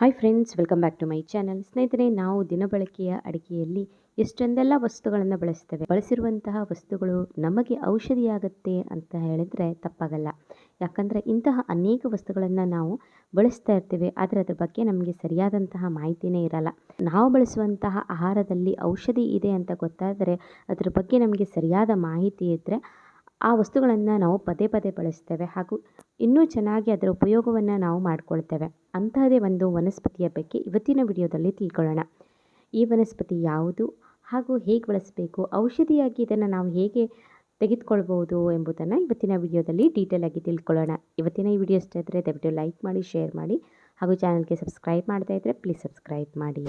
Hi friends welcome back to my channel ಸ್ನೇಹಿತರೆ, ನಾವು ದಿನಬಳಕೆಯ ಅಡಿಗೆಯಲ್ಲಿ ಎಷ್ಟೊಂದೆಲ್ಲ ವಸ್ತುಗಳನ್ನು ಬಳಸ್ತೇವೆ? ಬಳಸಿರುವಂತಹ ವಸ್ತುಗಳು ನಮಗೆ ಔಷಧಿಯಾಗತ್ತೆ ಅಂತ ಹೇಳಿದರೆ ತಪ್ಪಾಗಲ್ಲ. ಯಾಕಂದರೆ ಇಂತಹ ಅನೇಕ ವಸ್ತುಗಳನ್ನು ನಾವು ಬಳಸ್ತಾ ಇರ್ತೇವೆ, ಆದರೆ ಅದ್ರ ಬಗ್ಗೆ ನಮಗೆ ಸರಿಯಾದಂತಹ ಮಾಹಿತಿನೇ ಇರಲ್ಲ. ನಾವು ಬಳಸುವಂತಹ ಆಹಾರದಲ್ಲಿ ಔಷಧಿ ಇದೆ ಅಂತ ಗೊತ್ತಾದರೆ ಅದ್ರ ಬಗ್ಗೆ ನಮಗೆ ಸರಿಯಾದ ಮಾಹಿತಿ ಇದ್ದರೆ ಆ ವಸ್ತುಗಳನ್ನು ನಾವು ಪದೇ ಪದೇ ಬಳಸ್ತೇವೆ ಹಾಗೂ ಇನ್ನೂ ಚೆನ್ನಾಗಿ ಅದರ ಉಪಯೋಗವನ್ನು ನಾವು ಮಾಡಿಕೊಳ್ತೇವೆ. ಅಂತಹದೇ ಒಂದು ವನಸ್ಪತಿಯ ಬಗ್ಗೆ ಇವತ್ತಿನ ವಿಡಿಯೋದಲ್ಲಿ ತಿಳ್ಕೊಳ್ಳೋಣ. ಈ ವನಸ್ಪತಿ ಯಾವುದು? ಹಾಗೂ ಹೇಗೆ ಬಳಸಬೇಕು? ಔಷಧಿಯಾಗಿ ಇದನ್ನು ನಾವು ಹೇಗೆ ತೆಗೆದುಕೊಳ್ಬೋದು ಎಂಬುದನ್ನು ಇವತ್ತಿನ ವಿಡಿಯೋದಲ್ಲಿ ಡೀಟೇಲ್ ಆಗಿ ತಿಳ್ಕೊಳ್ಳೋಣ. ಇವತ್ತಿನ ಈ ವಿಡಿಯೋ ಇಷ್ಟ ಇದ್ದರೆ ದಯವಿಟ್ಟು ಲೈಕ್ ಮಾಡಿ ಶೇರ್ ಮಾಡಿ ಹಾಗೂ ಚಾನಲ್ಗೆ ಸಬ್ಸ್ಕ್ರೈಬ್ ಮಾಡ್ತಾ ಇದ್ದರೆ ಪ್ಲೀಸ್ ಸಬ್ಸ್ಕ್ರೈಬ್ ಮಾಡಿ.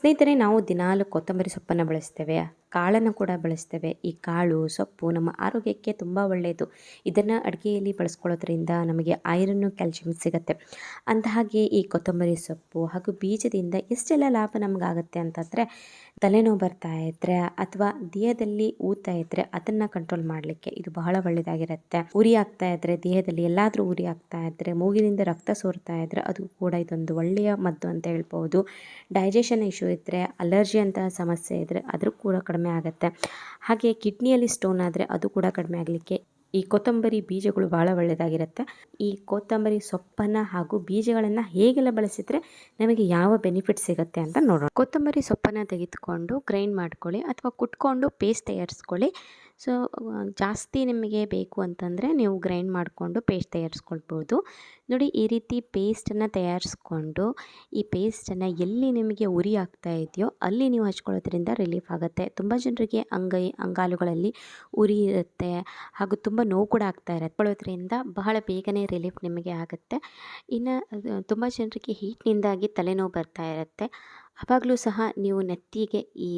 ಸ್ನೇಹಿತರೆ, ನಾವು ದಿನಾಲು ಕೊತ್ತಂಬರಿ ಸೊಪ್ಪನ್ನು ಬಳಸ್ತೇವೆ, ಕಾಳನ್ನು ಕೂಡ ಬಳಸ್ತೇವೆ. ಈ ಕಾಳು, ಸೊಪ್ಪು ನಮ್ಮ ಆರೋಗ್ಯಕ್ಕೆ ತುಂಬ ಒಳ್ಳೆಯದು. ಇದನ್ನು ಅಡುಗೆಯಲ್ಲಿ ಬಳಸ್ಕೊಳ್ಳೋದ್ರಿಂದ ನಮಗೆ ಐರನ್ನು ಕ್ಯಾಲ್ಶಿಯಂ ಸಿಗುತ್ತೆ. ಅಂದ ಹಾಗೆ ಈ ಕೊತ್ತಂಬರಿ ಸೊಪ್ಪು ಹಾಗೂ ಬೀಜದಿಂದ ಎಷ್ಟೆಲ್ಲ ಲಾಭ ನಮಗಾಗುತ್ತೆ ಅಂತಂದರೆ ತಲೆನೋವು ಬರ್ತಾ ಇದ್ರೆ ಅಥವಾ ದೇಹದಲ್ಲಿ ಊತ ಇದ್ರೆ ಅದನ್ನ ಕಂಟ್ರೋಲ್ ಮಾಡಲಿಕ್ಕೆ ಇದು ಬಹಳ ಒಳ್ಳೆಯದಾಗಿರುತ್ತೆ ಉರಿ ಆಗ್ತಾ ಇದ್ರೆ, ದೇಹದಲ್ಲಿ ಎಲ್ಲಾದರೂ ಉರಿ ಆಗ್ತಾ ಇದ್ರೆ, ಮೂಗಿನಿಂದ ರಕ್ತ ಸೋರ್ತಾ ಇದ್ರೆ ಅದು ಕೂಡ ಇದೊಂದು ಒಳ್ಳೆಯ ಮದ್ದು ಅಂತ ಹೇಳ್ಬೋದು ಡೈಜೆಷನ್ ಇಶ್ಯೂ ಇದ್ದರೆ ಅಲರ್ಜಿ ಅಂತ ಸಮಸ್ಯೆ ಇದ್ದರೆ ಅದ್ರ ಕೂಡ ಕಡಿಮೆ ಆಗುತ್ತೆ. ಹಾಗೆ ಕಿಡ್ನಿಯಲ್ಲಿ ಸ್ಟೋನ್ ಆದರೆ ಅದು ಕೂಡ ಕಡಿಮೆ ಆಗಲಿಕ್ಕೆ ಈ ಕೊತ್ತಂಬರಿ ಬೀಜಗಳು ಭಾಳ ಒಳ್ಳೆಯದಾಗಿರುತ್ತೆ ಈ ಕೊತ್ತಂಬರಿ ಸೊಪ್ಪನ್ನು ಹಾಗೂ ಬೀಜಗಳನ್ನು ಹೇಗೆಲ್ಲ ಬಳಸಿದರೆ ನಮಗೆ ಯಾವ ಬೆನಿಫಿಟ್ ಸಿಗುತ್ತೆ ಅಂತ ನೋಡೋಣ. ಕೊತ್ತಂಬರಿ ಸೊಪ್ಪನ್ನು ತೆಗೆದುಕೊಂಡು ಗ್ರೈಂಡ್ ಮಾಡ್ಕೊಳ್ಳಿ ಅಥವಾ ಕುಟ್ಕೊಂಡು ಪೇಸ್ಟ್ ತಯಾರಿಸ್ಕೊಳ್ಳಿ. ಸೊ ಜಾಸ್ತಿ ನಿಮಗೆ ಬೇಕು ಅಂತಂದರೆ ನೀವು ಗ್ರೈಂಡ್ ಮಾಡಿಕೊಂಡು ಪೇಸ್ಟ್ ತಯಾರಿಸ್ಕೊಳ್ಬೋದು. ನೋಡಿ, ಈ ರೀತಿ ಪೇಸ್ಟನ್ನು ತಯಾರಿಸ್ಕೊಂಡು, ಈ ಪೇಸ್ಟನ್ನು ಎಲ್ಲಿ ನಿಮಗೆ ಉರಿ ಆಗ್ತಾ ಇದೆಯೋ ಅಲ್ಲಿ ನೀವು ಹಚ್ಕೊಳ್ಳೋದ್ರಿಂದ ರಿಲೀಫ್ ಆಗುತ್ತೆ. ತುಂಬ ಜನರಿಗೆ ಅಂಗೈ, ಅಂಗಾಲುಗಳಲ್ಲಿ ಉರಿ ಇರುತ್ತೆ ಹಾಗೂ ತುಂಬ ನೋವು ಕೂಡ ಆಗ್ತಾ ಇರುತ್ತೆ. ಹಚ್ಕೊಳ್ಳೋದ್ರಿಂದ ಬಹಳ ಬೇಗನೆ ರಿಲೀಫ್ ನಿಮಗೆ ಆಗುತ್ತೆ. ಇನ್ನು ತುಂಬ ಜನರಿಗೆ ಹೀಟ್ನಿಂದಾಗಿ ತಲೆನೋವು ಬರ್ತಾ ಇರುತ್ತೆ. ಅವಾಗಲೂ ಸಹ ನೀವು ನೆತ್ತಿಗೆ ಈ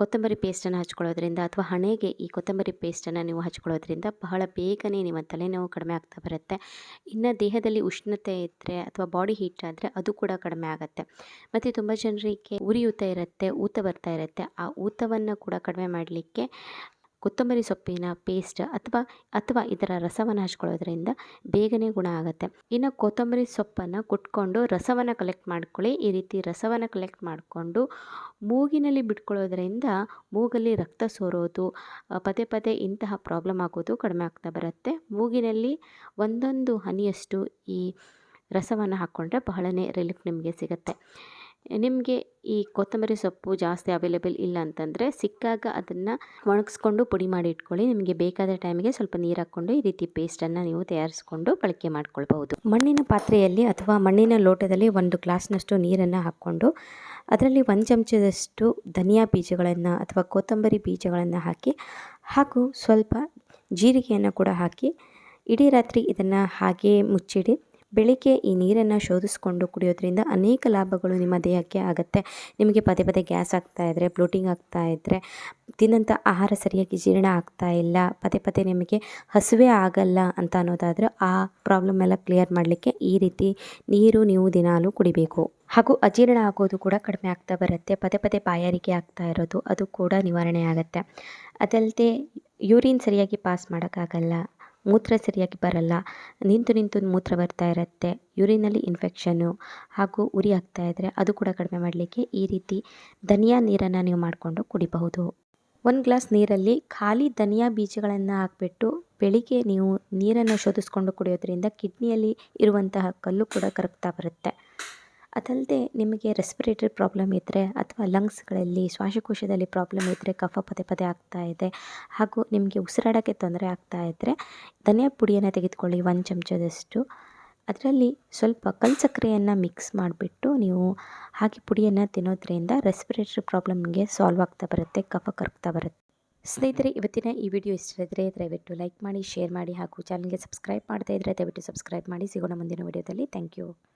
ಕೊತ್ತಂಬರಿ ಪೇಸ್ಟನ್ನು ಹಚ್ಕೊಳ್ಳೋದ್ರಿಂದ ಅಥವಾ ಹಣೆಗೆ ಈ ಕೊತ್ತಂಬರಿ ಪೇಸ್ಟನ್ನು ನೀವು ಹಚ್ಕೊಳ್ಳೋದ್ರಿಂದ ಬಹಳ ಬೇಗನೆ ನಿಮ್ಮ ತಲೆನೋವು ಕಡಿಮೆ ಆಗ್ತಾ ಬರುತ್ತೆ. ಇನ್ನು ದೇಹದಲ್ಲಿ ಉಷ್ಣತೆ ಇದ್ದರೆ ಅಥವಾ ಬಾಡಿ ಹೀಟ್ ಆದರೆ ಅದು ಕೂಡ ಕಡಿಮೆ ಆಗುತ್ತೆ. ಮತ್ತು ತುಂಬ ಜನರಿಗೆ ಉರಿಯೂತ ಇರುತ್ತೆ, ಊತ ಬರ್ತಾ ಇರುತ್ತೆ. ಆ ಊತವನ್ನು ಕೂಡ ಕಡಿಮೆ ಮಾಡಲಿಕ್ಕೆ ಕೊತ್ತಂಬರಿ ಸೊಪ್ಪಿನ ಪೇಸ್ಟ್ ಅಥವಾ ಅಥವಾ ಇದರ ರಸವನ್ನು ಹಚ್ಕೊಳ್ಳೋದ್ರಿಂದ ಬೇಗನೆ ಗುಣ ಆಗುತ್ತೆ. ಇನ್ನು ಕೊತ್ತಂಬರಿ ಸೊಪ್ಪನ್ನು ಕುಟ್ಕೊಂಡು ರಸವನ್ನು ಕಲೆಕ್ಟ್ ಮಾಡ್ಕೊಳ್ಳಿ. ಈ ರೀತಿ ರಸವನ್ನು ಕಲೆಕ್ಟ್ ಮಾಡಿಕೊಂಡು ಮೂಗಿನಲ್ಲಿ ಬಿಟ್ಕೊಳ್ಳೋದ್ರಿಂದ ಮೂಗಲ್ಲಿ ರಕ್ತ ಸೋರೋದು ಪದೇ ಪದೇ ಇಂತಹ ಪ್ರಾಬ್ಲಮ್ ಆಗೋದು ಕಡಿಮೆ ಆಗ್ತಾ ಬರುತ್ತೆ. ಮೂಗಿನಲ್ಲಿ ಒಂದೊಂದು ಹನಿಯಷ್ಟು ಈ ರಸವನ್ನು ಹಾಕ್ಕೊಂಡ್ರೆ ಬಹಳನೇ ರಿಲೀಫ್ ನಿಮಗೆ ಸಿಗುತ್ತೆ. ನಿಮಗೆ ಈ ಕೊತ್ತಂಬರಿ ಸೊಪ್ಪು ಜಾಸ್ತಿ ಅವೈಲೇಬಲ್ ಇಲ್ಲ ಅಂತಂದರೆ ಸಿಕ್ಕಾಗ ಅದನ್ನು ಒಣಗಿಸ್ಕೊಂಡು ಪುಡಿ ಮಾಡಿ ಇಟ್ಕೊಳ್ಳಿ. ನಿಮಗೆ ಬೇಕಾದ ಟೈಮಿಗೆ ಸ್ವಲ್ಪ ನೀರು ಹಾಕ್ಕೊಂಡು ಈ ರೀತಿ ಪೇಸ್ಟನ್ನು ನೀವು ತಯಾರಿಸ್ಕೊಂಡು ಬಳಕೆ ಮಾಡ್ಕೊಳ್ಬಹುದು. ಮಣ್ಣಿನ ಪಾತ್ರೆಯಲ್ಲಿ ಅಥವಾ ಮಣ್ಣಿನ ಲೋಟದಲ್ಲಿ ಒಂದು ಗ್ಲಾಸ್ನಷ್ಟು ನೀರನ್ನು ಹಾಕ್ಕೊಂಡು ಅದರಲ್ಲಿ ಒಂದು ಚಮಚದಷ್ಟು ಧನಿಯಾ ಬೀಜಗಳನ್ನು ಅಥವಾ ಕೊತ್ತಂಬರಿ ಬೀಜಗಳನ್ನು ಹಾಕಿ ಹಾಗೂ ಸ್ವಲ್ಪ ಜೀರಿಗೆಯನ್ನು ಕೂಡ ಹಾಕಿ ಇಡೀ ರಾತ್ರಿ ಇದನ್ನು ಹಾಗೇ ಮುಚ್ಚಿಡಿ. ಬೆಳಿಗ್ಗೆ ಈ ನೀರನ್ನು ಶೋಧಿಸಿಕೊಂಡು ಕುಡಿಯೋದ್ರಿಂದ ಅನೇಕ ಲಾಭಗಳು ನಿಮ್ಮ ದೇಹಕ್ಕೆ ಆಗುತ್ತೆ. ನಿಮಗೆ ಪದೇ ಪದೇ ಗ್ಯಾಸ್ ಆಗ್ತಾ ಇದ್ದರೆ ಬ್ಲೋಟಿಂಗ್ ಆಗ್ತಾ ಇದ್ದರೆ ತಿನ್ನಂಥ ಆಹಾರ ಸರಿಯಾಗಿ ಜೀರ್ಣ ಆಗ್ತಾ ಇಲ್ಲ, ಪದೇ ಪದೇ ನಿಮಗೆ ಹಸುವೆ ಆಗಲ್ಲ ಅಂತ ಅನ್ನೋದಾದರೆ ಆ ಪ್ರಾಬ್ಲಮ್ ಎಲ್ಲ ಕ್ಲಿಯರ್ ಮಾಡಲಿಕ್ಕೆ ಈ ರೀತಿ ನೀರು ನೀವು ದಿನಾಲೂ ಕುಡಿಬೇಕು. ಹಾಗೂ ಅಜೀರ್ಣ ಆಗೋದು ಕೂಡ ಕಡಿಮೆ ಆಗ್ತಾ ಬರುತ್ತೆ. ಪದೇ ಪದೇ ಬಾಯಾರಿಕೆ ಆಗ್ತಾ ಇರೋದು, ಅದು ಕೂಡ ನಿವಾರಣೆ ಆಗುತ್ತೆ. ಅದಲ್ಲದೆ ಯೂರಿನ್ ಸರಿಯಾಗಿ ಪಾಸ್ ಮಾಡೋಕ್ಕಾಗಲ್ಲ. ಮೂತ್ರ ಸರಿಯಾಗಿ ಬರಲ್ಲ. ನಿಂತು ನಿಂತು ಮೂತ್ರ ಬರ್ತಾ ಇರುತ್ತೆ. ಯೂರಿನಲ್ಲಿ ಇನ್ಫೆಕ್ಷನ್ನು ಹಾಗೂ ಉರಿ ಆಗ್ತಾ ಇದ್ದರೆ ಅದು ಕೂಡ ಕಡಿಮೆ ಮಾಡಲಿಕ್ಕೆ ಈ ರೀತಿ ಧನಿಯಾ ನೀರನ್ನು ನೀವು ಮಾಡಿಕೊಂಡು ಕುಡಿಬಹುದು. ಒಂದು ಗ್ಲಾಸ್ ನೀರಲ್ಲಿ ಖಾಲಿ ಧನಿಯಾ ಬೀಜಗಳನ್ನು ಹಾಕಿಬಿಟ್ಟು ಬೆಳಿಗ್ಗೆ ನೀವು ನೀರನ್ನು ಶೋಧಿಸ್ಕೊಂಡು ಕುಡಿಯೋದ್ರಿಂದ ಕಿಡ್ನಿಯಲ್ಲಿ ಇರುವಂತಹ ಕಲ್ಲು ಕೂಡ ಕರಗ್ತಾ ಬರುತ್ತೆ. ಅದಲ್ಲದೆ ನಿಮಗೆ ರೆಸ್ಪಿರೇಟರಿ ಪ್ರಾಬ್ಲಮ್ ಇದ್ದರೆ ಅಥವಾ ಲಂಗ್ಸ್ಗಳಲ್ಲಿ ಶ್ವಾಸಕೋಶದಲ್ಲಿ ಪ್ರಾಬ್ಲಮ್ ಇದ್ದರೆ ಕಫ ಪದೇ ಪದೇ ಆಗ್ತಾ ಇದೆ, ಹಾಗೂ ನಿಮಗೆ ಉಸಿರಾಡೋಕ್ಕೆ ತೊಂದರೆ ಆಗ್ತಾ ಇದ್ದರೆ ಧನಿಯಾ ಪುಡಿಯನ್ನು ತೆಗೆದುಕೊಳ್ಳಿ ಒಂದು ಚಮಚದಷ್ಟು. ಅದರಲ್ಲಿ ಸ್ವಲ್ಪ ಕಲ್ಲು ಸಕ್ಕರೆಯನ್ನು ಮಿಕ್ಸ್ ಮಾಡಿಬಿಟ್ಟು ನೀವು ಹಾಗೆ ಪುಡಿಯನ್ನು ತಿನ್ನೋದ್ರಿಂದ ರೆಸ್ಪಿರೇಟರಿ ಪ್ರಾಬ್ಲಮ್ಗೆ ಸಾಲ್ವ್ ಆಗ್ತಾ ಬರುತ್ತೆ, ಕಫ ಕರಗ್ತಾ ಬರುತ್ತೆ. ಸ್ನೇಹಿತರೆ, ಇವತ್ತಿನ ಈ ವಿಡಿಯೋ ಇಷ್ಟ ಇದ್ದರೆ ದಯವಿಟ್ಟು ಲೈಕ್ ಮಾಡಿ ಶೇರ್ ಮಾಡಿ, ಹಾಗೂ ಚಾನಲ್ಗೆ ಸಬ್ಸ್ಕ್ರೈಬ್ ಮಾಡ್ತಾ ಇದ್ದರೆ ದಯವಿಟ್ಟು ಸಬ್ಸ್ಕ್ರೈಬ್ ಮಾಡಿ. ಸಿಗೋಣ ಮುಂದಿನ ವಿಡಿಯೋದಲ್ಲಿ ಥ್ಯಾಂಕ್ ಯು